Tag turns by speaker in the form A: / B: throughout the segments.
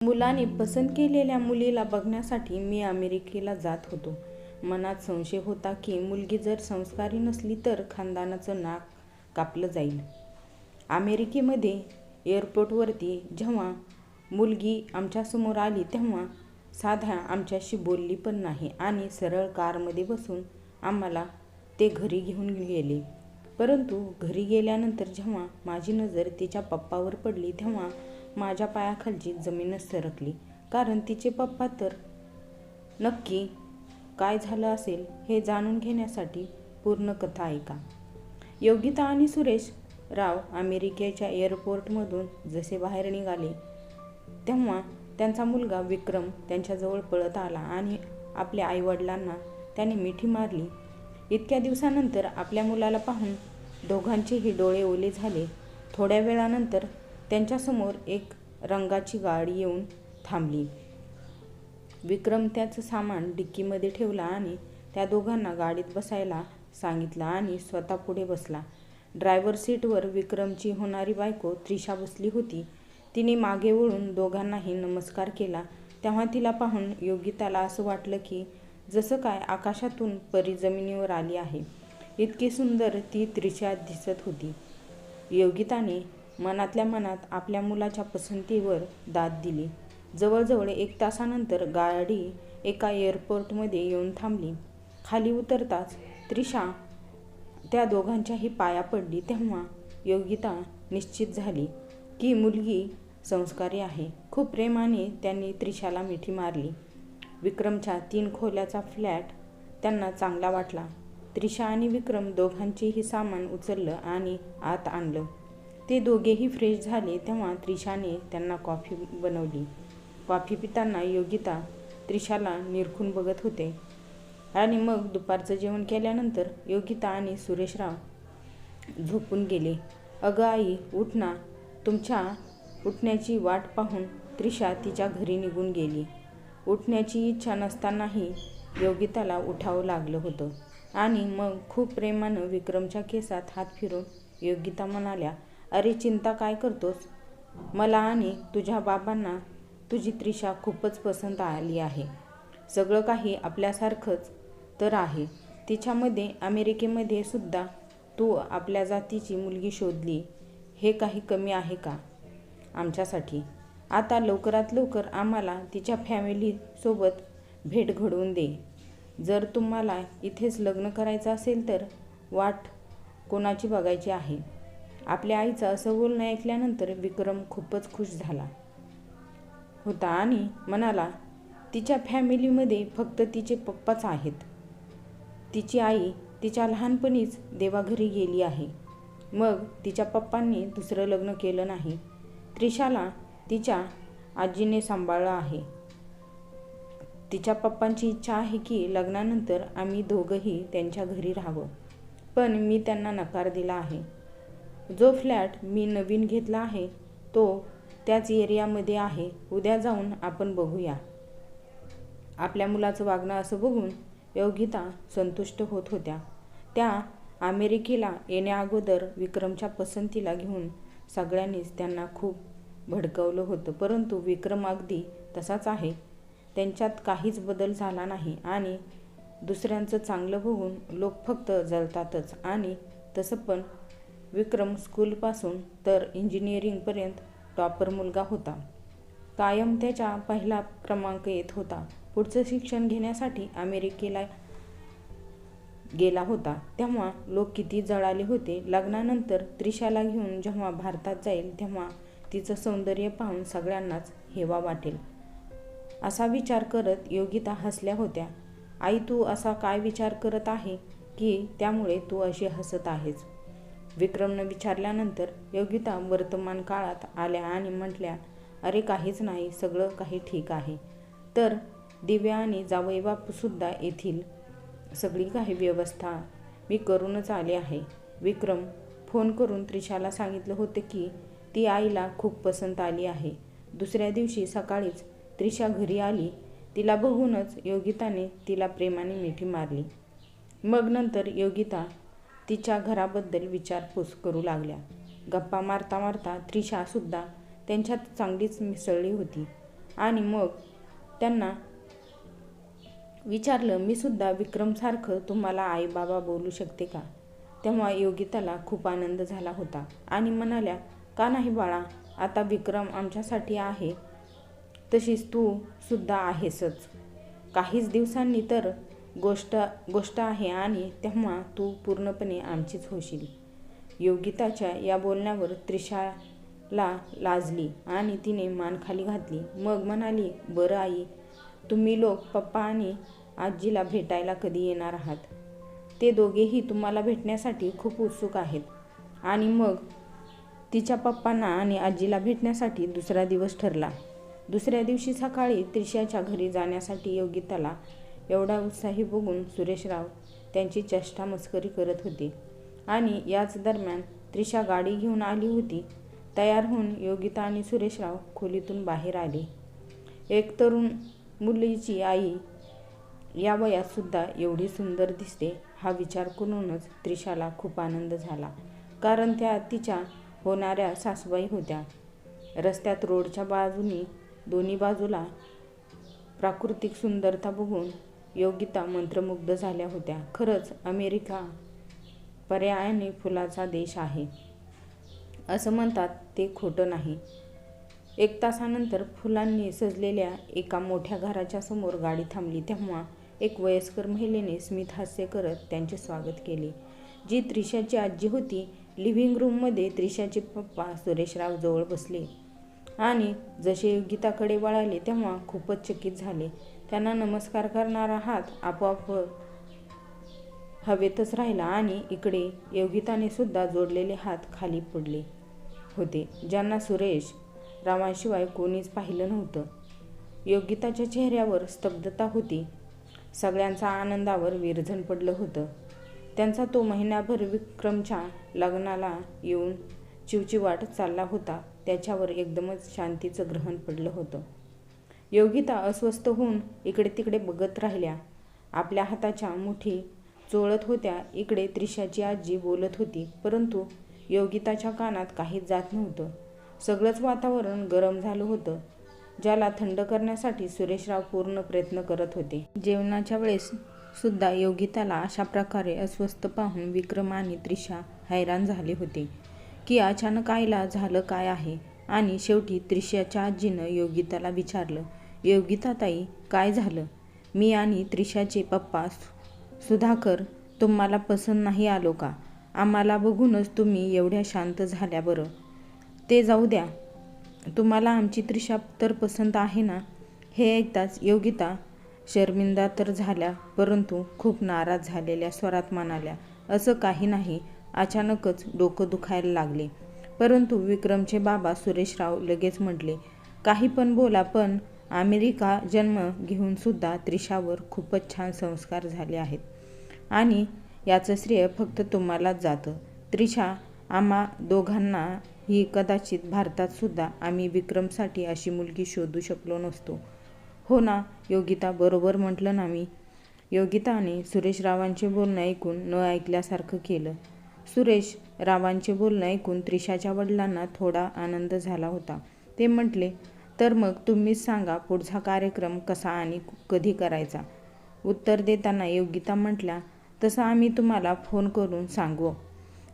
A: मुलाने पसंत केलेल्या मुलीला बघण्यासाठी मी अमेरिकेला जात होतो. मनात संशय होता की मुलगी जर संस्कारी नसली तर खानदानाचं नाक कापलं जाईल. अमेरिकेमध्ये एअरपोर्टवरती जेव्हा मुलगी आमच्यासमोर आली तेव्हा साध्या आमच्याशी बोलली पण नाही आणि सरळ कारमध्ये बसून आम्हाला ते घरी घेऊन गेले. परंतु घरी गेल्यानंतर जेव्हा माझी नजर तिच्या पप्पावर पडली तेव्हा माझ्या पायाखालची जमीनच सरकली. कारण तिचे पप्पा तर नक्की काय झालं असेल हे जाणून घेण्यासाठी पूर्ण कथा ऐका. योगिता आणि सुरेश राव अमेरिकेच्या एअरपोर्टमधून जसे बाहेर निघाले तेव्हा त्यांचा मुलगा विक्रम त्यांच्याजवळ पळत आला आणि आपल्या आईवडिलांना त्याने मिठी मारली. इतक्या दिवसानंतर आपल्या मुलाला पाहून दोघांचेही डोळे ओले झाले. थोड्या वेळानंतर त्यांच्यासमोर एक रंगाची गाडी येऊन थांबली. विक्रम त्याचं सामान डिक्कीमध्ये ठेवला आणि त्या दोघांना गाडीत बसायला सांगितलं आणि स्वतः पुढे बसला. ड्रायव्हर सीटवर विक्रमची होणारी बायको त्रिशा बसली होती. तिने मागे वळून दोघांनाही नमस्कार केला. तेव्हा तिला पाहून योगिताला असं वाटलं की जसं काय आकाशातून परी जमिनीवर आली आहे. इतकी सुंदर ती त्रिशा दिसत होती. योगिताने मनातल्या मनात आपल्या मुलाच्या पसंतीवर दाद दिली. जवळजवळ एक तासानंतर गाडी एका एअरपोर्टमध्ये येऊन थांबली. खाली उतरताच त्रिशा त्या दोघांच्याही पाया पडली. तेव्हा योगिता निश्चित झाली की मुलगी संस्कारी आहे. खूप प्रेमाने त्यांनी त्रिशाला मिठी मारली. विक्रमच्या तीन खोल्याचा फ्लॅट त्यांना चांगला वाटला. त्रिशा आणि विक्रम दोघांचेही सामान उचललं आणि आत आणलं. ते दोघेही फ्रेश झाले तेव्हा त्रिशाने त्यांना कॉफी बनवली. कॉफी पिताना योगिता त्रिशाला निरखून बघत होते. आणि मग दुपारचं जेवण केल्यानंतर योगिता आणि सुरेशराव झोपून गेले. अगं आई उठ ना. तुमच्या उठण्याची वाट पाहून त्रिशा तिच्या घरी निघून गेली. उठण्याची इच्छा नसतानाही योगिताला उठावं लागलं होतं. आणि मग खूप प्रेमानं विक्रमच्या केसात हात फिरून योगिता म्हणाल्या अरे चिंता काय करतोस? मला आणि तुझ्या बाबांना तुझी त्रिशा खूपच पसंत आली आहे. सगळं काही आपल्यासारखंच तर आहे. तिच्यामध्ये अमेरिकेमध्ये सुद्धा तू आपल्या जातीची मुलगी शोधली हे काही कमी आहे का आमच्यासाठी? आता लवकरात लवकर आम्हाला तिच्या फॅमिलीसोबत भेट घडवून दे. जर तुम्हाला इथेच लग्न करायचं असेल तर वाट कोणाची बघायची आहे? आपल्या आईचं असं बोलणं ऐकल्यानंतर विक्रम खूपच खुश झाला होता आणि म्हणाला तिच्या फॅमिलीमध्ये फक्त तिचे पप्पाच आहेत. तिची आई तिच्या लहानपणीच देवाघरी गेली आहे. मग तिच्या पप्पांनी दुसरं लग्न केलं नाही. त्रिशाला तिच्या आजीने सांभाळलं आहे. तिच्या पप्पांची इच्छा आहे की लग्नानंतर आम्ही दोघंही त्यांच्या घरी राहावं. पण मी त्यांना नकार दिला आहे. जो फ्लॅट मी नवीन घेतला आहे तो त्याच एरियामध्ये आहे. उद्या जाऊन आपण बघूया. आपल्या मुलाचं वागणं असं बघून योगिता संतुष्ट होत होत्या. त्या अमेरिकेला येण्याअगोदर विक्रमच्या पसंतीला घेऊन सगळ्यांनीच त्यांना खूप भडकवलं होतं. परंतु विक्रम अगदी तसाच आहे. त्यांच्यात काहीच बदल झाला नाही आणि दुसऱ्यांचं चांगलं बघून लोक फक्त जळतातच. आणि तसं पण विक्रम स्कूलपासून तर इंजिनिअरिंगपर्यंत टॉपर मुलगा होता. कायम त्याच्या पहिला क्रमांक येत होता. पुढचं शिक्षण घेण्यासाठी अमेरिकेला गेला होता तेव्हा लोक किती जळाले होते. लग्नानंतर त्रिशाला घेऊन जेव्हा भारतात जाईल तेव्हा तिचं सौंदर्य पाहून सगळ्यांनाच हेवा वाटेल असा विचार करत योगिता हसल्या होत्या. आई तू असा काय विचार करत आहे की त्यामुळे तू अशी हसत आहेस? विक्रमनं विचारल्यानंतर योगिता वर्तमान काळात आल्या आणि म्हटल्या अरे काहीच नाही. सगळं काही ठीक आहे. तर दिव्या आणि जावई बापूसुद्धा येथील सगळी काही व्यवस्था मी करूनच आले आहे. विक्रम फोन करून त्रिशाला सांगितलं होतं की ती आईला खूप पसंत आली आहे. दुसऱ्या दिवशी सकाळीच त्रिशा घरी आली. तिला बघूनच योगिताने तिला प्रेमाने मिठी मारली. मग नंतर योगिता तिच्या घराबद्दल विचारपूस करू लागल्या. गप्पा मारता मारता त्रिशासुद्धा त्यांच्यात चांगलीच मिसळली होती. आणि मग त्यांना विचारलं मी सुद्धा विक्रमसारखं तुम्हाला आई बाबा बोलू शकते का तेव्हा योगिताला खूप आनंद झाला होता आणि म्हणाल्या का नाही बाळा आता विक्रम आमच्यासाठी आहे तशीच तू सुद्धा आहेसच काहीच दिवसांनी तर गोष्ट गोष्ट आहे आणि तेव्हा तू पूर्णपणे आमचीच होशील. योगिताच्या या बोलण्यावर त्रिशाला लाजली आणि तिने मान खाली घातली. मग म्हणाली बरं आई तुम्ही लोक पप्पा आणि आजीला भेटायला कधी येणार आहात? ते दोघेही तुम्हाला भेटण्यासाठी खूप उत्सुक आहेत. आणि मग तिच्या पप्पांना आणि आजीला भेटण्यासाठी दुसरा दिवस ठरला. दुसऱ्या दिवशी सकाळी त्रिशाच्या घरी जाण्यासाठी योगिताला एवढा उत्साही बघून सुरेशराव त्यांची चेष्टा मस्करी करत होते. आणि याच दरम्यान त्रिशा गाडी घेऊन आली होती. तयार होऊन योगिता आणि सुरेशराव खोलीतून बाहेर आले. एक तरुण मुलीची आई या वयातसुद्धा एवढी सुंदर दिसते हा विचार करूनच त्रिशाला खूप आनंद झाला. कारण त्या तिच्या होणाऱ्या सासूबाई होत्या. रस्त्यात रोडच्या बाजूनी दोन्ही बाजूला प्राकृतिक सुंदरता बघून योगिता मंत्रमुग्ध झाल्या होत्या. खरंच अमेरिका पर्यायाने फुलाचा देश आहे. असं म्हणतात ते खोटं नाही. एक तासानंतर फुलांनी सजलेल्या एका मोठ्या घराच्या समोर गाडी थांबली. तेव्हा एक वयस्कर महिलेने स्मित हास्य करत त्यांचे स्वागत केले. जी त्रिशाची आजी होती लिव्हिंग रूममध्ये त्रिशाचे पप्पा सुरेशराव जवळ बसले. आणि जसे योगिताकडे वळाले तेव्हा खूपच चकित झाले. त्यांना नमस्कार करणारा हात आपोआप हवेतच राहिला आणि इकडे योगिताने सुद्धा जोडलेले हात खाली पडले होते ज्यांना सुरेश रामाशिवाय कोणीच पाहिलं नव्हतं. योगिताच्या चेहऱ्यावर स्तब्धता होती. सगळ्यांचा आनंदावर विरझण पडलं होतं. त्यांचा तो महिन्याभर विक्रमच्या लग्नाला येऊन चिवचिवाट चालला होता. त्याच्यावर एकदमच शांतीचं ग्रहण पडलं होतं. योगिता अस्वस्थ होऊन इकडे तिकडे बघत राहिल्या. आपल्या हाताच्या मुठी चोळत होत्या. इकडे त्रिशाची आजी बोलत होती परंतु योगिताच्या कानात काहीच जात नव्हतं. सगळंच वातावरण गरम झालं होतं ज्याला थंड करण्यासाठी सुरेशराव पूर्ण प्रयत्न करत होते. जेवणाच्या वेळेस सुद्धा योगिताला अशा प्रकारे अस्वस्थ पाहून विक्रम आणि त्रिशा हैराण झाले होते की अचानक आईला झालं काय आहे? आणि शेवटी त्रिशाच्या आजीनं योगिताला विचारलं योगिता ताई काय झालं? मी आणि त्रिशाचे पप्पा सुधाकर तुम्हाला पसंत नाही आलो का? आम्हाला बघूनच तुम्ही एवढ्या शांत झाल्या बरं. ते जाऊ द्या. तुम्हाला आमची त्रिशा तर पसंत आहे ना? हे ऐकताच योगिता शर्मिंदा तर झाल्या परंतु खूप नाराज झालेल्या स्वरात म्हणाल्या असं काही नाही. अचानकच डोकं दुखायला लागले. परंतु विक्रमचे बाबा सुरेशराव लगेच म्हटले काही पण बोला पण अमेरिका जन्म घेऊन सुद्धा त्रिशावर खूपच छान संस्कार झाले आहेत. आणि याचं श्रेय फक्त तुम्हालाच जातं. त्रिशा आम्हा दोघांना ही कदाचित भारतातसुद्धा आम्ही विक्रमसाठी अशी मुलगी शोधू शकलो नसतो. हो ना योगिता बरोबर म्हटलं ना मी. योगिताने सुरेश रावांचे बोलणं ऐकून न ऐकल्यासारखं केलं. सुरेश रावांचे बोलणं ऐकून त्रिशाच्या वडिलांना थोडा आनंद झाला होता. ते म्हटले तर मग तुम्हीच सांगा पुढचा कार्यक्रम कसा आणि कधी करायचा. उत्तर देताना योगिता म्हटल्या तसं आम्ही तुम्हाला फोन करून सांगू.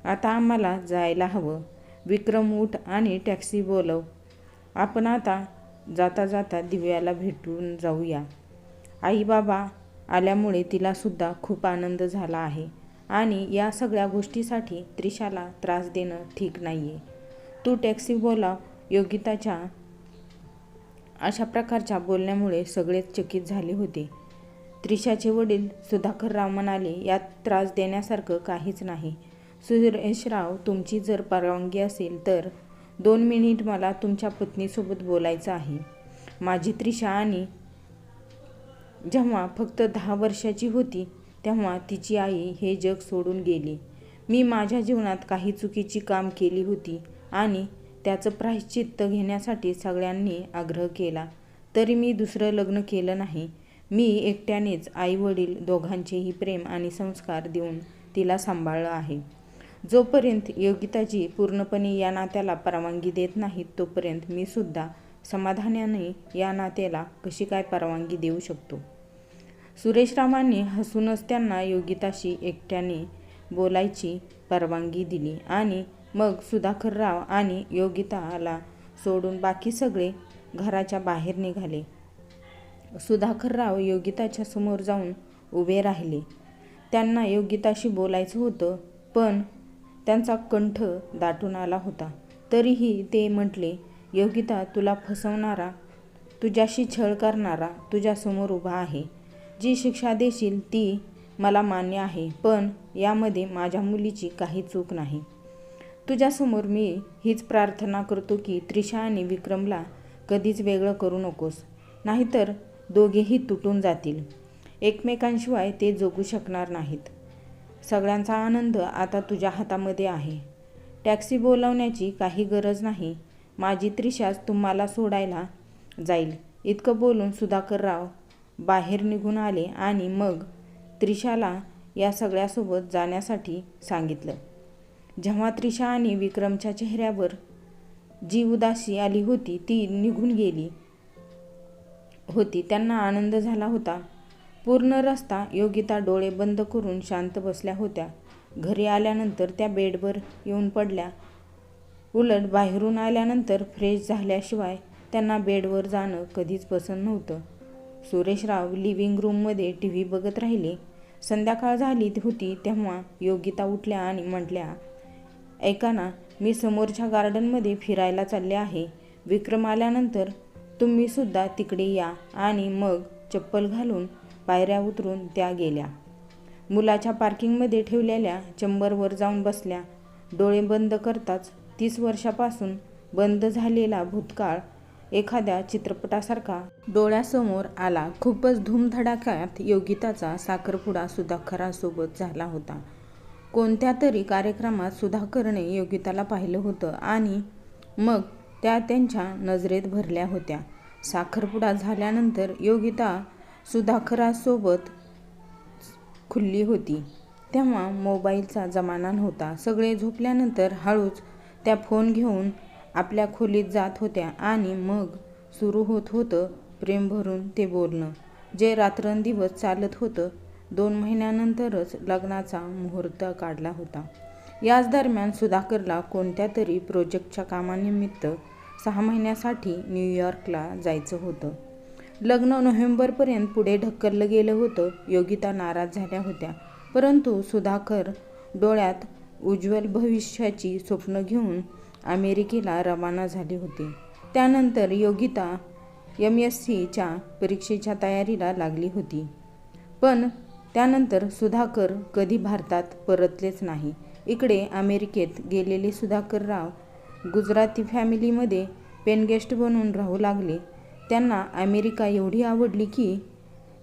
A: आता आम्हाला जायला हवं. विक्रम उठ आणि टॅक्सी बोलव. आपण आता जाता जाता दिव्याला भेटून जाऊया. आई बाबा आल्यामुळे तिलासुद्धा खूप आनंद झाला आहे आणि या सगळ्या गोष्टीसाठी त्रिशाला त्रास देणं ठीक नाही आहे तू टॅक्सी बोलाव योगिताच्या अशा प्रकारच्या बोलण्यामुळे सगळेच चकित झाले होते. त्रिशाचे वडील सुधाकरराव म्हणाले यात त्रास देण्यासारखं काहीच नाही. सुरेशराव तुमची जर परवानगी असेल तर दोन मिनिट मला तुमच्या पत्नीसोबत बोलायचं आहे. माझी त्रिशा आणि जेव्हा फक्त दहा वर्षाची होती तेव्हा तिची आई हे जग सोडून गेली. मी माझ्या जीवनात काही चुकीची काम केली होती आणि त्याचं प्रायश्चित्त घेण्यासाठी सगळ्यांनी आग्रह केला. तरी मी दुसरं लग्न केलं नाही. मी एकट्यानेच आई वडील दोघांचेही प्रेम आणि संस्कार देऊन तिला सांभाळलं आहे. जोपर्यंत योगिताजी पूर्णपणे या नात्याला परवानगी देत नाहीत तोपर्यंत मी सुद्धा समाधानाने या नात्याला कशी काय परवानगी देऊ शकतो? सुरेशरावांनी हसूनच त्यांना योगिताशी एकट्याने बोलायची परवानगी दिली आणि मग सुधाकरराव आणि योगिताला सोडून बाकी सगळे घराच्या बाहेर निघाले. सुधाकरराव योगिताच्या समोर जाऊन उभे राहिले. त्यांना योगिताशी बोलायचं होतं पण त्यांचा कंठ दाटून आला होता. तरीही ते म्हटले योगिता तुला फसवणारा तुझ्याशी छळ करणारा तुझ्यासमोर उभा आहे. जी शिक्षा देशील ती मला मान्य आहे पण यामध्ये माझ्या मुलीची काही चूक नाही. तुझ्यासमोर मी हीच प्रार्थना करतो की त्रिशा आणि विक्रमला कधीच वेगळं करू नकोस. नाहीतर दोघेही तुटून जातील. एकमेकांशिवाय ते जगू शकणार नाहीत. सगळ्यांचा आनंद आता तुझ्या हातामध्ये आहे. टॅक्सी बोलावण्याची काही गरज नाही. माझी त्रिशाच तुम्हाला सोडायला जाईल. इतकं बोलून सुधाकरराव बाहेर निघून आले आणि मग त्रिशाला या सगळ्यासोबत जाण्यासाठी सांगितलं. जेव्हा त्रिशा आणि विक्रमच्या चेहऱ्यावर जी उदासी आली होती ती निघून गेली होती. त्यांना आनंद झाला होता. पूर्ण रस्ता योगिता डोळे बंद करून शांत बसल्या होत्या. घरी आल्यानंतर त्या बेडवर येऊन पडल्या. उलट बाहेरून आल्यानंतर फ्रेश झाल्याशिवाय त्यांना बेडवर जाणं कधीच पसंत नव्हतं. सुरेशराव लिव्हिंग रूममध्ये टी व्ही बघत राहिले. संध्याकाळ झाली होती तेव्हा योगिता उठल्या आणि म्हटल्या ऐका ना मी समोरच्या गार्डनमध्ये फिरायला चालले आहे. विक्रम आल्यानंतर तुम्हीसुद्धा तिकडे या आणि मग चप्पल घालून पायऱ्या उतरून त्या गेल्या. मुलाच्या पार्किंगमध्ये ठेवलेल्या चंबरवर जाऊन बसल्या. डोळे बंद करताच तीस वर्षापासून बंद झालेला भूतकाळ एखाद्या चित्रपटासारखा डोळ्यासमोर आला. खूपच धूमधडाक्यात योगिताचा साखरपुडा सुधाकरासोबत झाला होता. कोणत्या तरी कार्यक्रमात सुधाकरने योगिताला पाहिलं होतं आणि मग त्या त्यांच्या नजरेत भरल्या होत्या. साखरपुडा झाल्यानंतर योगिता सुधाकरासोबत खुल्ली होती. तेव्हा मोबाईलचा जमाना नव्हता. सगळे झोपल्यानंतर हळूच त्या फोन घेऊन आपल्या खोलीत जात होत्या आणि मग सुरू होत होतं प्रेम भरून ते बोलणं. जे रात्रंदिवस चालत होतं दोन महिन्यानंतरच लग्नाचा मुहूर्त काढला होता. याच दरम्यान सुधाकरला कोणत्या तरी प्रोजेक्टच्या कामानिमित्त सहा महिन्यासाठी न्यूयॉर्कला जायचं होतं. लग्न नोव्हेंबरपर्यंत पुढे ढकललं गेलं होतं. योगिता नाराज झाल्या होत्या. परंतु सुधाकर डोळ्यात उज्ज्वल भविष्याची स्वप्न घेऊन अमेरिकेला रवाना झाले होते. त्यानंतर योगिता एम एस सीच्या परीक्षेच्या तयारीला लागली होती. पण त्यानंतर सुधाकर कधी भारतात परतलेच नाही. इकडे अमेरिकेत गेलेले सुधाकरराव गुजराती फॅमिलीमध्ये पेनगेस्ट बनून राहू लागले. त्यांना अमेरिका एवढी आवडली की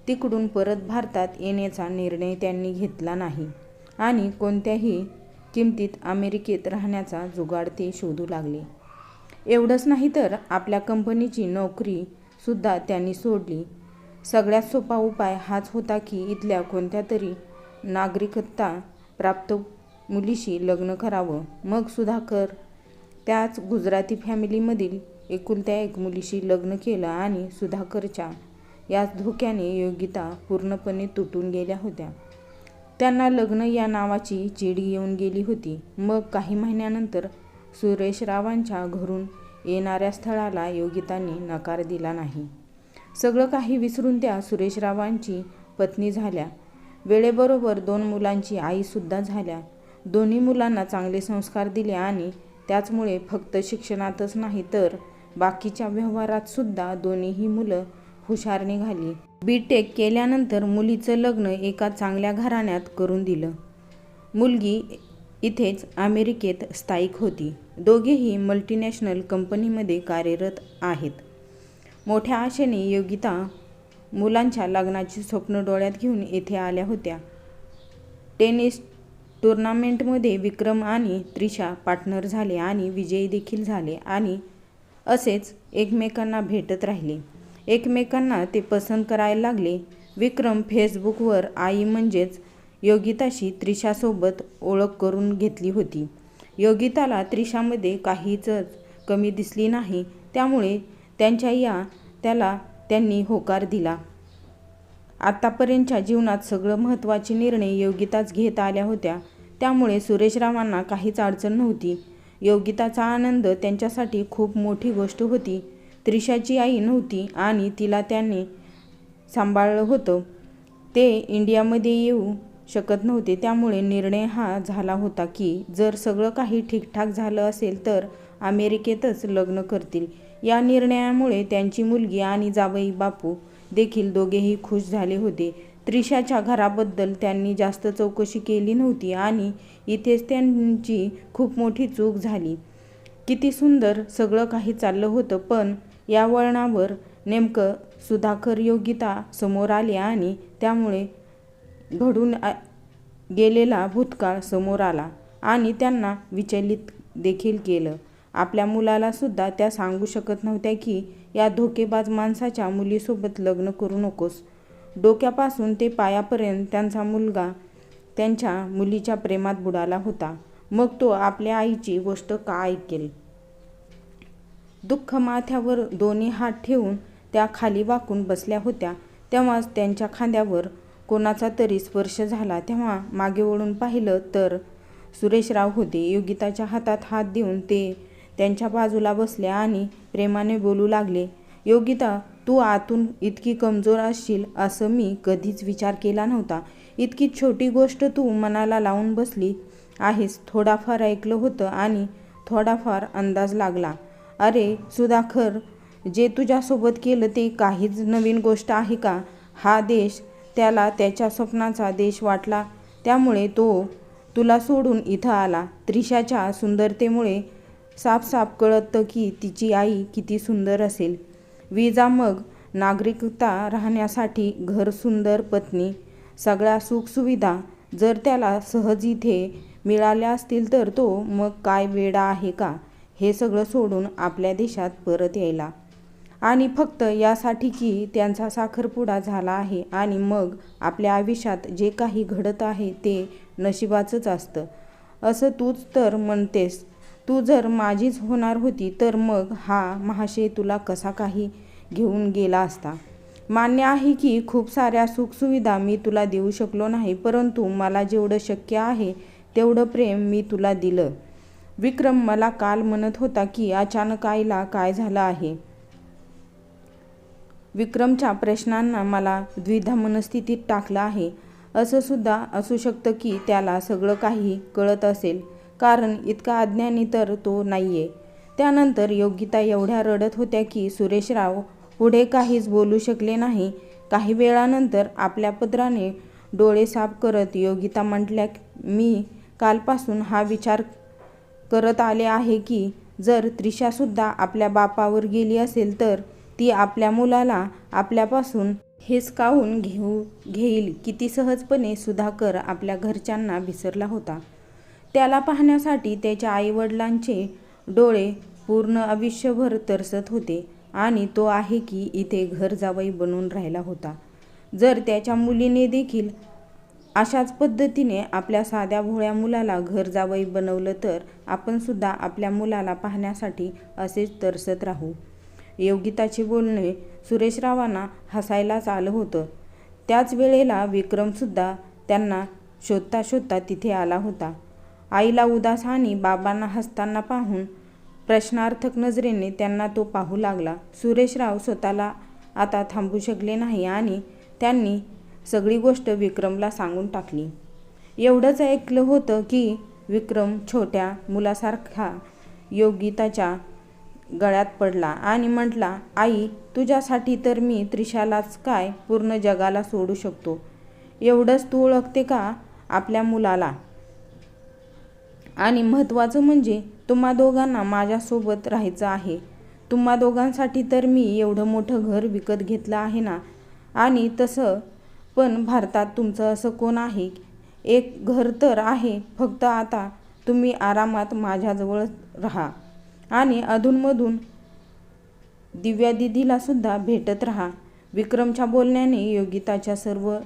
A: तिकडून परत भारतात येण्याचा निर्णय त्यांनी घेतला नाही आणि कोणत्याही किमतीत अमेरिकेत राहण्याचा जुगाड ते शोधू लागले. एवढंच नाही तर आपल्या कंपनीची नोकरीसुद्धा त्यांनी सोडली. सगळ्यात सोपा उपाय हाच होता की इथल्या कोणत्या तरी नागरिकता प्राप्त मुलीशी लग्न करावं. मग सुधाकर त्याच गुजराती फॅमिलीमधील एकुलत्या एक मुलीशी लग्न केलं आणि सुधाकरच्या याच धोक्याने योगिता पूर्णपणे तुटून गेल्या होत्या. त्यांना लग्न या नावाची चीड येऊन गेली होती. मग काही महिन्यानंतर सुरेशरावांच्या घरून येणाऱ्या स्थळाला योगितांनी नकार दिला नाही. सगळं काही विसरून त्या सुरेशरावांची पत्नी झाल्या. वेळेबरोबर दोन मुलांची आईसुद्धा झाल्या. दोन्ही मुलांना चांगले संस्कार दिले आणि त्याचमुळे फक्त शिक्षणातच नाही तर बाकीच्या व्यवहारात सुद्धा दोन्हीही मुलं हुशार निघाली बी टेक केल्यानंतर मुलीचं लग्न एका चांगल्या घराण्यात करून दिलं. मुलगी इथेच अमेरिकेत स्थायिक होती. दोघेही मल्टीनॅशनल कंपनीमध्ये कार्यरत आहेत. मोठ्या आशेने योगिता मुलांच्या लग्नाची स्वप्न डोळ्यात घेऊन येथे आल्या होत्या. टेनिस टुर्नामेंटमध्ये विक्रम आणि त्रिशा पार्टनर झाले आणि विजयी देखील झाले आणि असेच एकमेकांना भेटत राहिले. एकमेकांना ते पसंत करायला लागले. विक्रम फेसबुकवर आई म्हणजेच योगिताशी त्रिशासोबत ओळख करून घेतली होती. योगिताला त्रिशामध्ये काहीच कमी दिसली नाही. त्यामुळे त्यांच्या या त्याला त्यांनी होकार दिला. आत्तापर्यंतच्या जीवनात सगळं महत्त्वाचे निर्णय योगिताच घेत आल्या होत्या. त्यामुळे सुरेशरावांना काहीच अडचण नव्हती. योगिताचा आनंद त्यांच्यासाठी खूप मोठी गोष्ट होती. त्रिशाची आई नव्हती आणि तिला त्याने सांभाळलं होतं. ते इंडियामध्ये येऊ शकत नव्हते. त्यामुळे निर्णय हा झाला होता की जर सगळं काही ठीकठाक झालं असेल तर अमेरिकेतच लग्न करतील. या निर्णयामुळे त्यांची मुलगी आणि जावई बापू देखील दोघेही खुश झाले होते. त्रिशाच्या घराबद्दल त्यांनी जास्त चौकशी केली नव्हती आणि इथेच त्यांची खूप मोठी चूक झाली. किती सुंदर सगळं काही चाललं होतं पण या वळणावर नेमकं सुधाकर योगिता समोर आले आणि त्यामुळे घडून गेलेला भूतकाळ समोर आला आणि त्यांना विचलित देखील केलं. आपल्या मुलाला सुद्धा त्या सांगू शकत नव्हत्या की या धोकेबाज माणसाच्या मुलीसोबत लग्न करू नकोस. डोक्यापासून ते पायापर्यंत त्यांचा मुलगा त्यांच्या मुलीच्या प्रेमात बुडाला होता. मग तो आपल्या आईची गोष्ट का ऐकेल? दुःख माथ्यावर दोन्ही हात ठेवून त्या खाली वाकून बसल्या होत्या. तेव्हाच त्यांच्या खांद्यावर कोणाचा तरी स्पर्श झाला. तेव्हा मागे वळून पाहिलं तर सुरेशराव होते. योगिताच्या हातात हात देऊन ते त्यांच्या बाजूला बसले आणि प्रेमाने बोलू लागले योगिता तू आतून इतकी कमजोर असशील असं मी कधीच विचार केला नव्हता. इतकी छोटी गोष्ट तू मनाला लावून बसली आहेस. थोडाफार ऐकलं होतं आणि थोडाफार अंदाज लागला. अरे सुधाकर जे तुझ्यासोबत केलं ते काहीच नवीन गोष्ट आहे का? हा देश त्याला त्याच्या स्वप्नाचा देश वाटला. त्यामुळे तो तुला सोडून इथं आला. त्रिशाच्या सुंदरतेमुळे साफ साफ कळतं की तिची आई किती सुंदर असेल. विजा मग नागरिकता राहण्यासाठी घर सुंदर पत्नी सगळ्या सुखसुविधा जर त्याला सहज इथे मिळाल्या असतील तर तो मग काय वेडा आहे का? हे सगळं सोडून आपल्या देशात परत यायला. आणि फक्त यासाठी की त्यांचा साखरपुडा झाला आहे आणि मग आपल्या आयुष्यात जे काही घडत आहे ते नशिबाचंच असतं. असं तूच तर म्हणतेस. तू जर माझीच होणार होती तर मग हा महाशय तुला कसा काही घेऊन गेला असता? मान्य आहे की खूप साऱ्या सुखसुविधा मी तुला देऊ शकलो नाही परंतु मला जेवढं शक्य आहे तेवढं प्रेम मी तुला दिलं. विक्रम मला काल म्हणत होता की अचानक आईला काय झालं आहे? विक्रमच्या प्रश्नांना मला द्विधा मनस्थितीत टाकलं आहे. असं सुद्धा असू शकतं की त्याला सगळं काही कळत असेल. कारण इतका अज्ञानी तर तो नाही आहे त्यानंतर योगिता एवढ्या रडत होत्या की सुरेशराव पुढे काहीच बोलू शकले नाही. काही वेळानंतर आपल्या पत्राने डोळे साफ करत योगिता म्हटल्या मी कालपासून हा विचार करत आले आहे की जर त्रिशासुद्धा आपल्या बापावर गेली असेल तर ती आपल्या मुलाला आपल्यापासून हिसकावून घेऊ घेईल. किती सहजपणे सुधाकर आपल्या घरच्यांना विसरला होता. त्याला पाहण्यासाठी त्याच्या आईवडिलांचे डोळे पूर्ण आयुष्यभर तरसत होते आणि तो आहे की इथे घर जावई बनून राहिला होता. जर त्याच्या मुलीने देखील अशाच पद्धतीने आपल्या साध्या भोळ्या मुलाला घर जावई बनवलं तर आपण सुद्धा आपल्या मुलाला पाहण्यासाठी असेच तरसत राहू. योगिताचे बोलणे सुरेशरावांना हसायलाच आलं होतं. त्याच वेळेला विक्रमसुद्धा त्यांना शोधता शोधता तिथे आला होता. आईला उदास आणि बाबांना हसताना पाहून प्रश्नार्थक नजरेने त्यांना तो पाहू लागला. सुरेशराव स्वतःला आता थांबू शकले नाही आणि त्यांनी सगळी गोष्ट विक्रमला सांगून टाकली. एवढंच ऐकलं होतं की विक्रम छोट्या मुलासारखा योगिताच्या गळ्यात पडला आणि म्हटला आई तुझ्यासाठी तर मी त्रिशालाच काय पूर्ण जगाला सोडू शकतो? एवढंच तू ओळखते का आपल्या मुलाला? आणि महत्त्वाचं म्हणजे तुम्हा दोघांना माझ्यासोबत राहायचं आहे. तुम्हा दोघांसाठी तर मी एवढं मोठं घर विकत घेतलं आहे ना? आणि तसं पण भारतात तुमचं असं कोण आहे? एक घर तर आहे फक्त आता तुम्ही आरामात माझ्याजवळ राहा. आणि अधूनमधून दिव्या दिदीला सुद्धा भेटत राहा. विक्रमच्या बोलण्याने योगिताच्या सर्व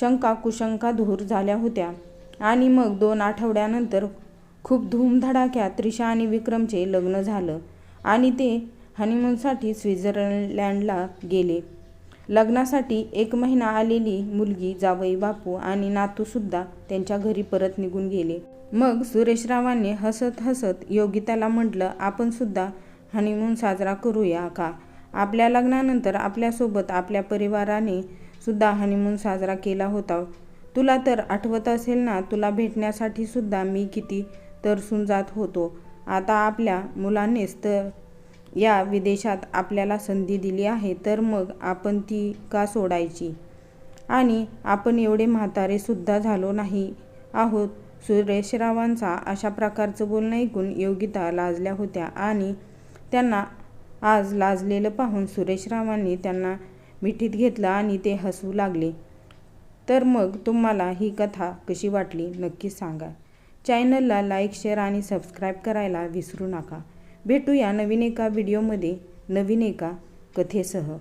A: शंका कुशंका दूर झाल्या होत्या. आणि मग दोन आठवड्यानंतर खूप धूमधडाक्यात त्रिशा आणि विक्रमचे लग्न झालं आणि ते हनीमूनसाठी स्वित्झर्लंडला गेले. लग्नासाठी एक महिना आलेली मुलगी, जावई बापू आणि नातूसुद्धा त्यांच्या घरी परत निघून गेले. मग सुरेशरावांनी हसत हसत योगिताला म्हटलं आपण सुद्धा हनीमून साजरा करूया का? आपल्या लग्नानंतर आपल्यासोबत आपल्या परिवाराने सुद्धा हनीमून साजरा केला होता. तुला तर आठवत असेल ना तुला भेटण्यासाठी सुद्धा मी किती तरसून जात होतो. आता आपल्या मुलांनीच तर या विदेशात आपल्याला संधी दिली आहे तर मग आपण ती का सोडायची? आणि आपण एवढे म्हातारेसुद्धा झालो नाही आहोत. सुरेशरावांचा अशा प्रकारचं बोलणं ऐकून योगिता लाजल्या होत्या आणि त्यांना आज लाजलेलं पाहून सुरेशरावांनी त्यांना मिठीत घेतलं आणि ते हसू लागले. तर मग तुम्हाला ही कथा कशी वाटली नक्की सांगा. चॅनलला लाईक, शेअर आणि सबस्क्राईब करायला विसरू नका. भेटूया नवीन एका व्हिडिओमध्ये नवीन एका कथेसह.